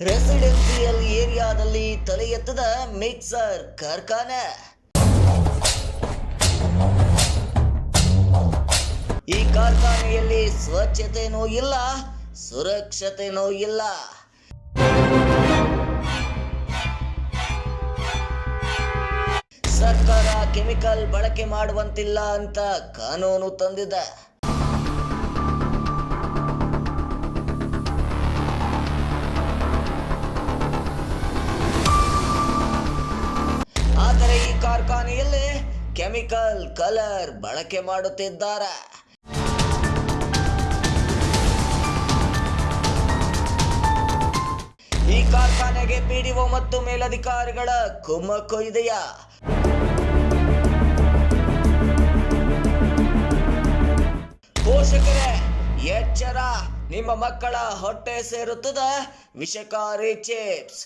Residential ಏರಿಯಾದಲ್ಲಿ ತಲೆ ಎತ್ತದ mixer ಕಾರ್ಖಾನೆ. ಈ ಕಾರ್ಖಾನೆಯಲ್ಲಿ ಸ್ವಚ್ಛತೆನೂ ಇಲ್ಲ ಸುರಕ್ಷತೆನೂ ಇಲ್ಲ ಸರ್ಕಾರ ಕೆಮಿಕಲ್ ಬಳಕೆ ಮಾಡುವಂತಿಲ್ಲ ಅಂತ ಕಾನೂನು ತಂದಿದೆ. ಆದರೆ ಈ ಕಾರ್ಖಾನೆಯಲ್ಲಿ ಕೆಮಿಕಲ್ ಕಲರ್ ಬಳಕೆ ಮಾಡುತ್ತಿದ್ದಾರೆ. ಈ ಕಾರ್ಖಾನೆಗೆ ಪಿಡಿಒ ಮತ್ತು ಮೇಲಧಿಕಾರಿಗಳ ಕುಮ್ಮಕ್ಕು ಇದೆಯಾ? ಪೋಷಕರೇ, ಎಚ್ಚರ, ನಿಮ್ಮ ಮಕ್ಕಳ ಹೊಟ್ಟೆ ಸೇರುತ್ತದ. ವಿಷಕಾರಿ ಚಿಪ್ಸ್.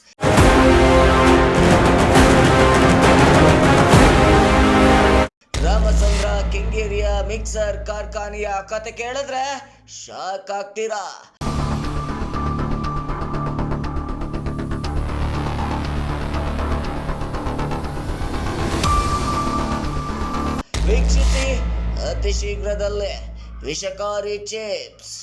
ಕೆಂಗೇರಿಯ ಮಿಕ್ಸರ್ ಕಾರ್ಖಾನೆಯ ಕತೆ ಕೇಳಿದ್ರೆ ಶಾಕ್ ಆಗ್ತೀರಾ? ವೀಕ್ಷಿಸಿ ಅತಿ ಶೀಘ್ರದಲ್ಲೇ ವಿಷಕಾರಿ ಚಿಪ್ಸ್